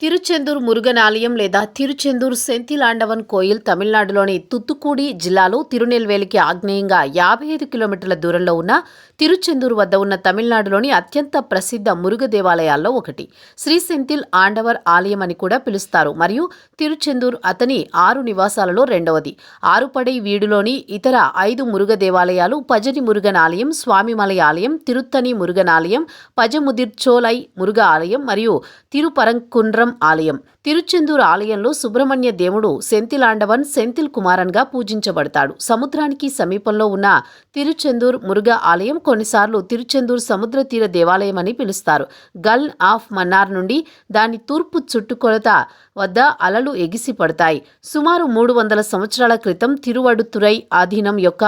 తిరుచెందూర్ మురుగన్ ఆలయం లేదా తిరుచెందూర్ సెంతిలాండవన్ కోయిల్ తమిళనాడులోని తుత్తుకూడి జిల్లాలో తిరునెల్వేలికి ఆగ్నేయంగా యాభై ఐదు కిలోమీటర్ల దూరంలో ఉన్న తిరుచెందూర్ వద్ద ఉన్న తమిళనాడులోని అత్యంత ప్రసిద్ధ మురుగ దేవాలయాల్లో ఒకటి. శ్రీ సెంతిల్ ఆండవర్ ఆలయం అని కూడా పిలుస్తారు. మరియు తిరుచెందూర్ అతని ఆరు నివాసాలలో రెండవది. ఆరుపడై వీడులోని ఇతర ఐదు మురుగ దేవాలయాలు పజని మురుగన్ ఆలయం స్వామిమలై ఆలయం తిరుత్తని మురుగన్ ఆలయం పజముదిర్చోలై మురుగ ఆలయం మరియు తిరుపరంకుండ్రం ఆలయం. తిరుచెందూరు ఆలయంలో సుబ్రహ్మణ్య దేవుడు సెంతిలాండవన్ సెంతిల్ కుమారన్గా పూజించబడతాడు. సముద్రానికి సమీపంలో ఉన్న తిరుచెందూర్ మురుగ ఆలయం కొన్నిసార్లు తిరుచెందూర్ సముద్ర తీర దేవాలయం అని పిలుస్తారు. గల్ ఆఫ్ మన్నార్ నుండి దాని తూర్పు చుట్టుకొలత వద్ద అలలు ఎగిసి పడతాయి. సుమారు మూడు వందల సంవత్సరాల క్రితం తిరువడుతురై ఆధీనం యొక్క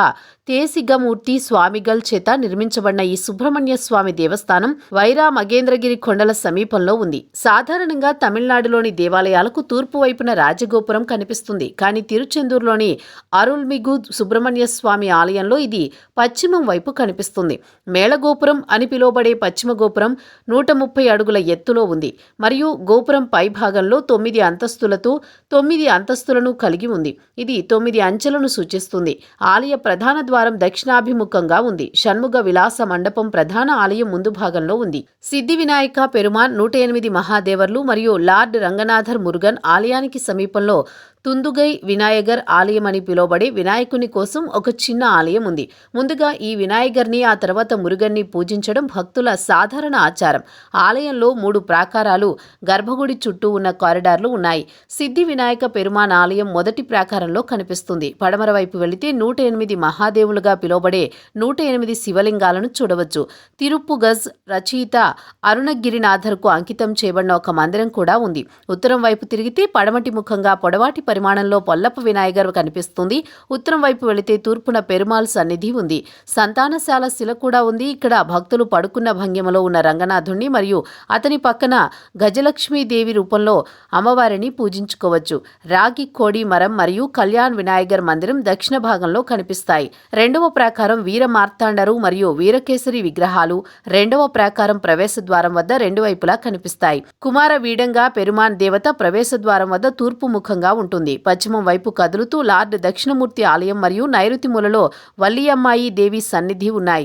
తేసిగమూర్తి స్వామిగల్ చేత నిర్మించబడిన ఈ సుబ్రహ్మణ్య స్వామి దేవస్థానం వైరా మగేంద్రగిరి కొండల సమీపంలో ఉంది. సాధారణంగా తమిళనాడులోని దేవాలయాలకు తూర్పు వైపున రాజగోపురం కనిపిస్తుంది. కానీ తిరుచెందూరులోని అరుల్మిగు సుబ్రహ్మణ్య స్వామి ఆలయంలో ఇది పశ్చిమం వైపు కనిపిస్తుంది. మేళగోపురం అని పిలువబడే పశ్చిమ గోపురం నూట ముప్పై అడుగుల ఎత్తులో ఉంది. మరియు గోపురం పై భాగంలో తొమ్మిది అంతస్తులతో తొమ్మిది అంతస్తులను కలిగి ఉంది. ఇది తొమ్మిది అంచెలను సూచిస్తుంది. ఆలయ ప్రధాన ద్వారం దక్షిణాభిముఖంగా ఉంది. షణ్ముగ విలాస మండపం ప్రధాన ఆలయం ముందు భాగంలో ఉంది. సిద్ధి వినాయక పెరుమాన్ నూట ఎనిమిది మహాదేవర్లు మరియు లార్డ్ రంగనాథర్ మురుగన్ ఆలయానికి సమీపంలో తుందుగై వినాయగర్ ఆలయం అని పిలువబడే వినాయకుని కోసం ఒక చిన్న ఆలయం ఉంది. ముందుగా ఈ వినాయగర్ని ఆ తర్వాత మురుగన్ని పూజించడం భక్తుల సాధారణ ఆచారం. ఆలయంలో మూడు ప్రాకారాలు గర్భగుడి చుట్టూ ఉన్న కారిడార్లు ఉన్నాయి. సిద్ధి వినాయక పెరుమాన్ ఆలయం మొదటి ప్రాకారంలో కనిపిస్తుంది. పడమర వైపు వెళితే నూట ఎనిమిది మహాదేవులుగా పిలువబడే నూట ఎనిమిది శివలింగాలను చూడవచ్చు. తిరుప్పుగజ్ రచయిత అరుణగిరినాథర్కు అంకితం చేయబడిన ఒక మందిరం కూడా ఉంది. ఉత్తరం వైపు తిరిగితే పడమటి ముఖంగా పొడవాటి పరిమాణంలో పొల్లప్ప వినాయగర్ కనిపిస్తుంది. ఉత్తరం వైపు వెళితే తూర్పున పెరుమాల్ సన్నిధి ఉంది. సంతానశాల శిల కూడా ఉంది. ఇక్కడ భక్తులు పడుకున్న భంగిమలో ఉన్న రంగనాథుణ్ణి మరియు అతని పక్కన గజలక్ష్మీదేవి రూపంలో అమ్మవారిని పూజించుకోవచ్చు. రాగి కోడి మరం మరియు కళ్యాణ్ వినాయగర్ మందిరం దక్షిణ భాగంలో కనిపిస్తాయి. రెండవ ప్రాకారం వీర మార్తాండరు మరియు వీరకేసరి విగ్రహాలు రెండవ ప్రాకారం ప్రవేశ ద్వారం వద్ద రెండు వైపులా కనిపిస్తాయి. కుమార వీడంగా పెరుమాన్ దేవత ప్రవేశ ద్వారం వద్ద తూర్పు ముఖంగా ఉంటుంది. పశ్చిమం వైపు కదులుతూ లార్డ్ దక్షిణమూర్తి ఆలయం మరియు నైరుతి మూలలో వల్లియమ్మాయి దేవి సన్నిధి ఉన్నాయి.